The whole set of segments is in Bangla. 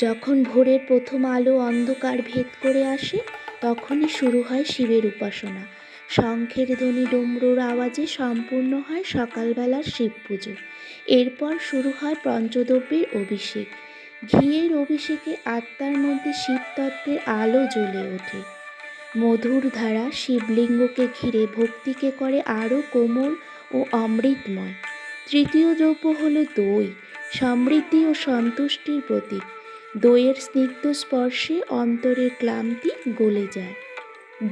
যখন ভোরের প্রথম আলো অন্ধকার ভেদ করে আসে, তখনই শুরু হয় শিবের উপাসনা। শঙ্খের ধ্বনি ডমরুর আওয়াজে সম্পূর্ণ হয় সকালবেলার শিব পুজো। এরপর শুরু হয় পঞ্চদ্রব্যের অভিষেক। ঘিয়ের অভিষেকে আত্মার মধ্যে শিবতত্ত্বের আলো জ্বলে ওঠে। মধুর ধারা শিবলিঙ্গকে ঘিরে ভক্তিকে করে আরও কোমল ও অমৃতময়। তৃতীয় দ্রব্য হল দই। সমৃদ্ধি ও সন্তুষ্টির প্রতীক। দইয়ের স্নিগ্ধ স্পর্শে অন্তরের ক্লান্তি গলে যায়।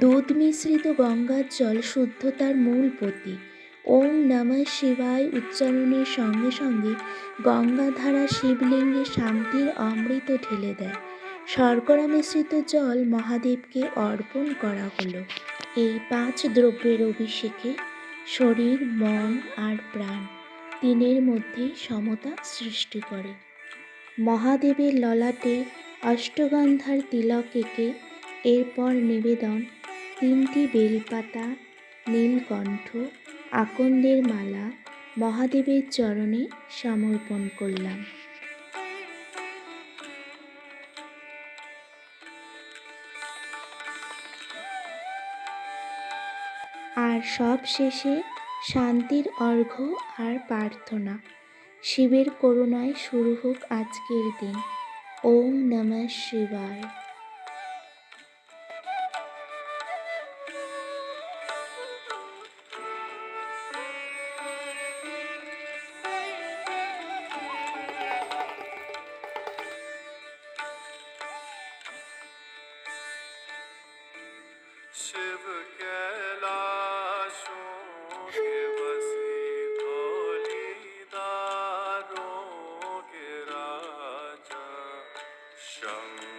দুধ মিশ্রিত গঙ্গার জল শুদ্ধতার মূল প্রতীক ওম নমঃ শিবায় উচ্চারণের সঙ্গে সঙ্গে গঙ্গাধারা শিবলিঙ্গে শান্তির অমৃত ঢেলে দেয়। শর্করা মিশ্রিত জল মহাদেবকে অর্পণ করা হলো। এই পাঁচ দ্রব্যের অভিষেকে শরীর, মন আর প্রাণ তিনের মধ্যে সমতা সৃষ্টি করে। মহাদেবের ললাটে অষ্টগন্ধার তিলক এঁকে এরপর নিবেদন। তিনটি বেলপাতা, নীলকণ্ঠ, আকন্দের মালা, মহাদেবের চরণে সমর্পণ করলাম। আর সব শেষে শান্তির অর্ঘ্য আর প্রার্থনা। শিবের করুণায় শুরু হোক আজকের দিন। ওম নম শিবায়। Shiva get Shalom.